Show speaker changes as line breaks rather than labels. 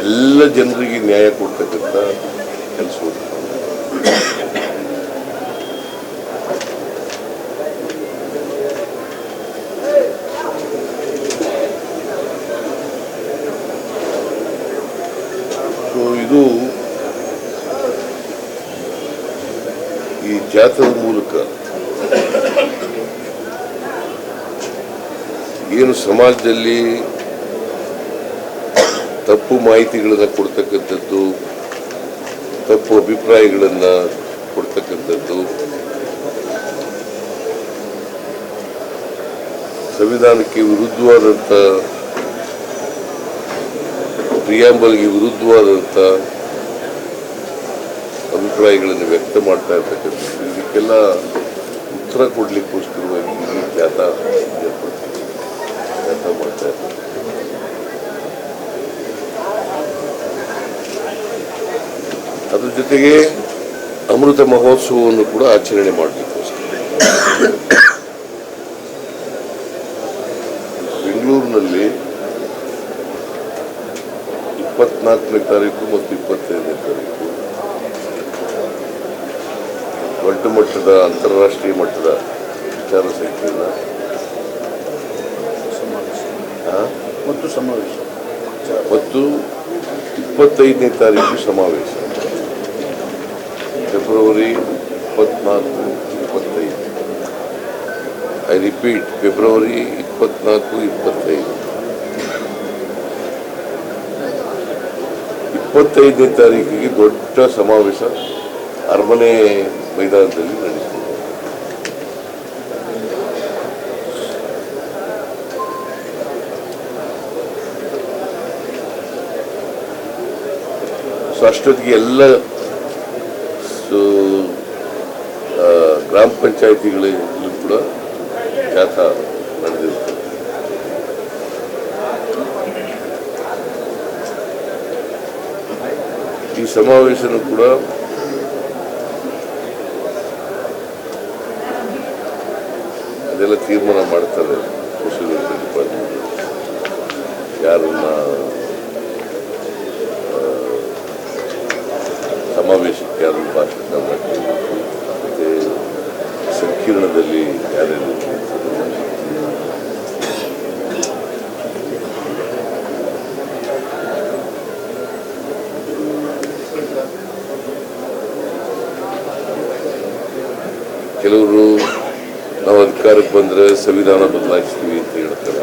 ಎಲ್ಲ ಜನರಿಗೆ ನ್ಯಾಯ ಕೊಡ್ತಕ್ಕಂಥ ಕೆಲಸ ಇದು ಈ ಜಾಥದ ಮೂಲಕ ಏನು ಸಮಾಜದಲ್ಲಿ ತಪ್ಪು ಮಾಹಿತಿಗಳನ್ನು ಕೊಡ್ತಕ್ಕಂಥದ್ದು, ತಪ್ಪು ಅಭಿಪ್ರಾಯಗಳನ್ನು ಕೊಡ್ತಕ್ಕಂಥದ್ದು. ಸಂವಿಧಾನಕ್ಕೆ ವಿರುದ್ಧವಾದಂಥ, ಪ್ರಿಯಾಂಬಲ್ಗೆ ವಿರುದ್ಧವಾದಂಥ ಅಭಿಪ್ರಾಯಗಳನ್ನು ವ್ಯಕ್ತ ಮಾಡ್ತಾ ಇರ್ತಕ್ಕಂಥದ್ದು. ಇದಕ್ಕೆಲ್ಲ ಉತ್ತರ ಕೊಡಲಿಕ್ಕೋಸ್ಕರವಾಗಿ ಜಾಥಾ ಮಾಡ್ತಾ ಇರ್ತೀವಿ ಜೊತೆಗೆ ಅಮೃತ ಮಹೋತ್ಸವವನ್ನು ಕೂಡ ಆಚರಣೆ ಮಾಡಬೇಕು ಬೆಂಗಳೂರಿನಲ್ಲಿ ಇಪ್ಪತ್ನಾಲ್ಕನೇ ತಾರೀಕು ಮತ್ತು ಇಪ್ಪತ್ತೈದನೇ ತಾರೀಕು ದೊಡ್ಡ ಮಟ್ಟದ ಅಂತಾರಾಷ್ಟ್ರೀಯ ಮಟ್ಟದ ವಿಚಾರ ಸಂಕಿರಣ?
ಮತ್ತು ಸಮಾವೇಶ.
ಮತ್ತು ಇಪ್ಪತ್ತೈದನೇ ತಾರೀಕು ಸಮಾವೇಶ. ಫೆಬ್ರವರಿ ಇಪ್ಪತ್ನಾಲ್ಕು, ಇಪ್ಪತ್ತೈದು. ಐ ರಿಪೀಟ್ ಫೆಬ್ರವರಿ ಇಪ್ಪತ್ನಾಲ್ಕು, ಇಪ್ಪತ್ತೈದು. ಇಪ್ಪತ್ತೈದನೇ ತಾರೀಕಿಗೆ ದೊಡ್ಡ ಸಮಾವೇಶ ಅರಮನೆ ಮೈದಾನದಲ್ಲಿ ನಡೆಸಿದೆ. ಸೊ ಅಷ್ಟೊತ್ತಿಗೆ ಎಲ್ಲ ಸೊ ಗ್ರಾಮ ಪಂಚಾಯಿತಿಗಳಲ್ಲೂ ಕೂಡ ಜಾಥಾ ನಡೆದಿರುತ್ತೆ. ಈ ಸಮಾವೇಶನೂ ಕೂಡ ಅದೆಲ್ಲ ತೀರ್ಮಾನ ಮಾಡ್ತಾರೆ ಕೃಷಿ ಯಾರನ್ನ ಸಮಾವೇಶಕ್ಕೆ ಯಾರು ಭಾಷಣ ಮಾಡಬೇಕು ಮತ್ತು ಸಂಕೀರ್ಣದಲ್ಲಿ ಇರ್ಬೇಕು. ಕೆಲವರು ನಾವು ಅಧಿಕಾರಕ್ಕೆ ಬಂದರೆ ಸಂವಿಧಾನ ಬದಲಾಯಿಸ್ತೀವಿ ಅಂತ ಹೇಳ್ತಾರೆ